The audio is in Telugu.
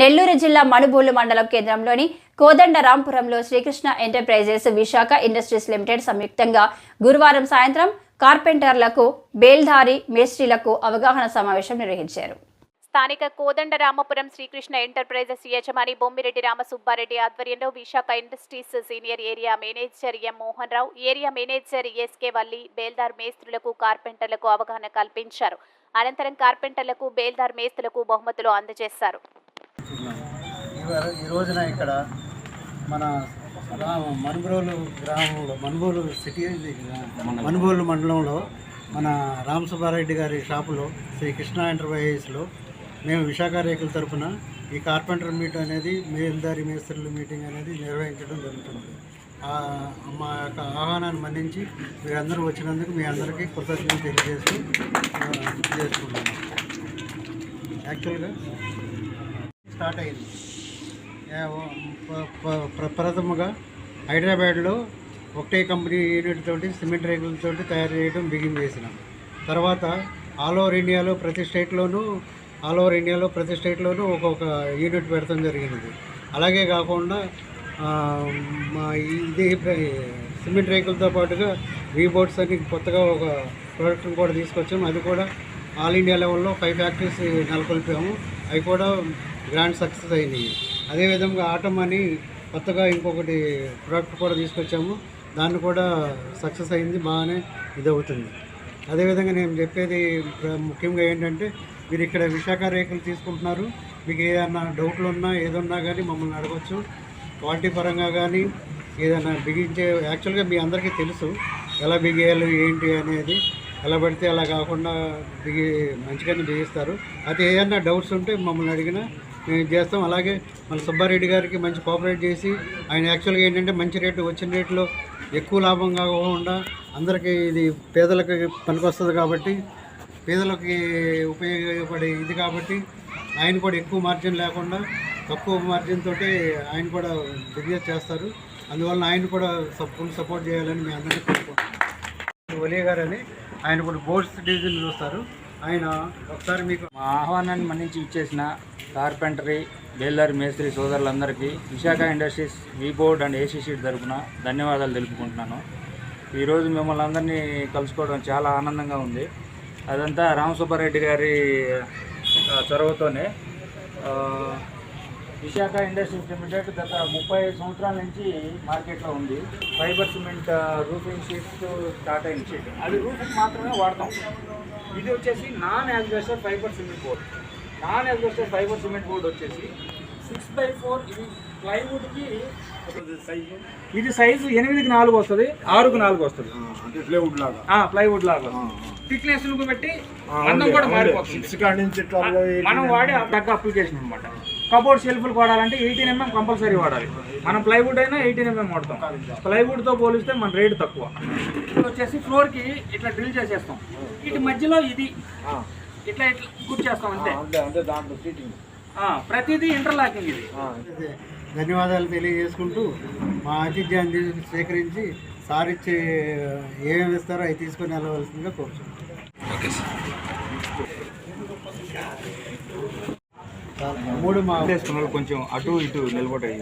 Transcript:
నెల్లూరు జిల్లా మణుబోలు మండలం కేంద్రంలోని కోదండరాంపురంలో Srikrishna enterprises Visakha industries limited సంయుక్తంగా గురువారం సాయంత్రం కార్పెంటర్లకు బేల్దారి మేస్త్రీలకు అవగాహన సమావేశం నిర్వహించారు. స్థానిక కోదండరామపురం శ్రీకృష్ణ ఎంటర్ప్రైజెస్ యజమాని బొమ్మిరెడ్డి రామసుబ్బారెడ్డి ఆధ్వర్యంలో Visakha industries senior area manager M Mohan Rao area manager S K Valli బేల్దార్ మేస్త్రులకు కార్పెంటర్లకు అవగాహన కల్పించారు. అనంతరం కార్పెంటర్లకు బేల్దార్ మేస్త్రులకు బహుమతులు అందజేశారు. ఈ రోజున ఇక్కడ మన రా మనుబోలు గ్రామంలో మనుబోలు సిటీ ఇది మనుబోలు మండలంలో మన రామ్ సుబ్బారెడ్డి గారి షాపులో శ్రీ కృష్ణ ఎంటర్ప్రైజెస్లో మేము విశాఖ రేకుల తరపున ఈ కార్పెంటర్ మీట్ అనేది మేల్దారి మేస్త్రుల మీటింగ్ అనేది నిర్వహించడం జరుగుతుంది. మా యొక్క ఆహ్వానాన్ని మన్నించి మీరందరూ వచ్చినందుకు మీ అందరికీ కృతజ్ఞతలు తెలియజేస్తూ చేసుకుంటున్నాం. యాక్చువల్గా స్టార్ట్ అయింది. ఏ, హైదరాబాద్లో ఒకటే కంపెనీ యూనిట్ తోటి సిమెంట్ రేకులతో తయారు చేయడం బిగిన్ చేసినాం. తర్వాత ఆల్ ఓవర్ ఇండియాలో ప్రతి స్టేట్లోనూ ఆల్ ఓవర్ ఇండియాలో ప్రతి స్టేట్లోనూ ఒక్కొక్క యూనిట్ పెడతాం జరిగినది. అలాగే కాకుండా మా ఇది సిమెంట్ రేకులతో పాటుగా రీబోర్డ్స్ అని కొత్తగా ఒక ప్రోడక్ట్ని కూడా తీసుకొచ్చాము అది కూడా ఆల్ ఇండియా లెవెల్లో ఫైవ్ ఫ్యాక్టరీస్ నెలకొల్పాము. అవి కూడా గ్రాండ్ సక్సెస్ అయినాయి అదేవిధంగా ఆటం అని కొత్తగా ఇంకొకటి ప్రోడక్ట్ కూడా తీసుకొచ్చాము. దాన్ని కూడా సక్సెస్ అయింది బాగానే ఇది అవుతుంది అదేవిధంగా నేను చెప్పేది ప్ర- ముఖ్యంగా ఏంటంటే మీరు ఇక్కడ విశాఖ రేకులు తీసుకుంటున్నారు. మీకు ఏదన్నా డౌట్లు ఉన్నా ఏదన్నా కానీ మమ్మల్ని అడగచ్చు. క్వాలిటీ పరంగా కానీ ఏదైనా బిగించే యాక్చువల్గా మీ అందరికీ తెలుసు ఎలా బిగేయాలి ఏంటి అనేది. ఎలా పడితే అలా కాకుండా బిగి మంచిగానే బిగిస్తారు. అయితే ఏదైనా డౌట్స్ ఉంటే మమ్మల్ని అడిగినా చేస్తాం. అలాగే మన సుబ్బారెడ్డి గారికి మంచి కోఆపరేట్ చేసి ఆయన యాక్చువల్గా ఏంటంటే మంచి రేటు వచ్చిన రేట్లో ఎక్కువ లాభం కాకుండా అందరికీ ఇది పేదలకు పనికొస్తుంది కాబట్టి పేదలకి ఉపయోగపడే ఇది కాబట్టి ఆయన కూడా ఎక్కువ మార్జిన్ లేకుండా తక్కువ మార్జిన్ తోటి ఆయన కూడా బిజినెస్ చేస్తారు. అందువల్ల ఆయన కూడా ఫుల్ సపోర్ట్ చేయాలని మేము అందరికీ కోరుకుంటున్నాం. ఒలియ గారు అని ఆయన కూడా బోర్డ్స్ డివిజన్ చూస్తారు. ఆయన ఒకసారి మీకు మా ఆహ్వానాన్ని మన్నించి ఇచ్చేసిన కార్పెంటరీ బేల్దారి మేస్త్రి సోదరులందరికీ Visakha industries V board and A C తరఫున తరపున ధన్యవాదాలు తెలుపుకుంటున్నాను. ఈరోజు మిమ్మల్ని అందరినీ కలుసుకోవడం చాలా ఆనందంగా ఉంది. అదంతా రామసుబ్బారెడ్డి గారి చొరవతోనే. విశాఖ ఇండస్ట్రీస్ లిమిటెడ్ గత ముప్పై సంవత్సరాల నుంచి మార్కెట్లో ఉంది. Fibre cement roofing sheets start అయిన షీట్ అది రూఫింగ్ మాత్రమే వాడతాం. ఇది వచ్చేసి non asbestos fibre cement board. Non asbestos fibre cement board వచ్చేసి సిక్స్ బై ఫోర్ ఇది ప్లైవుడ్కి ఇది సైజు? ఎనిమిదికి నాలుగు వస్తుంది ఆరుకు నాలుగు వస్తుంది. అంటే ప్లేవుడ్ లాగా? ప్లైవుడ్ లాగా. థిక్నెస్ బట్టి అందం కూడా మారిపోతుంది. మనం వాడే తగ్గ అప్లికేషన్ అనమాట కబోర్డ్ షెల్ఫ్లు వాడాలంటే ఎయిటీన్ ఎంఎం కంపల్సరీ వాడాలి. మనం ప్లైవుడ్ అయినా ఎయిటీన్ ఎంఎం వాడతాం. ప్లైవుడ్తో పోలిస్తే మన రేట్ తక్కువ. వచ్చేసి ఫ్లోర్కి ఇట్లా డ్రిల్ చేసేస్తాం. ఇటు మధ్యలో ఇది. ఇట్లా ఇట్లా కూర్చేస్తాం అంతే. అంటే అంటే దాంట్లో సీటింగ్ ఆ, ప్రతిదీ ఇంటర్లాకింగ్ ఇది. ధన్యవాదాలు తెలియజేసుకుంటూ మా ఆతిథ్యాన్ని స్వీకరించి సార్ ఇచ్చే ఏమేమి ఇస్తారో అవి తీసుకొని వెళ్ళవలసిందిగా కోరుచున్నాం. మూడు మా వేసుకున్న కొంచెం అటు ఇటు నిలబడి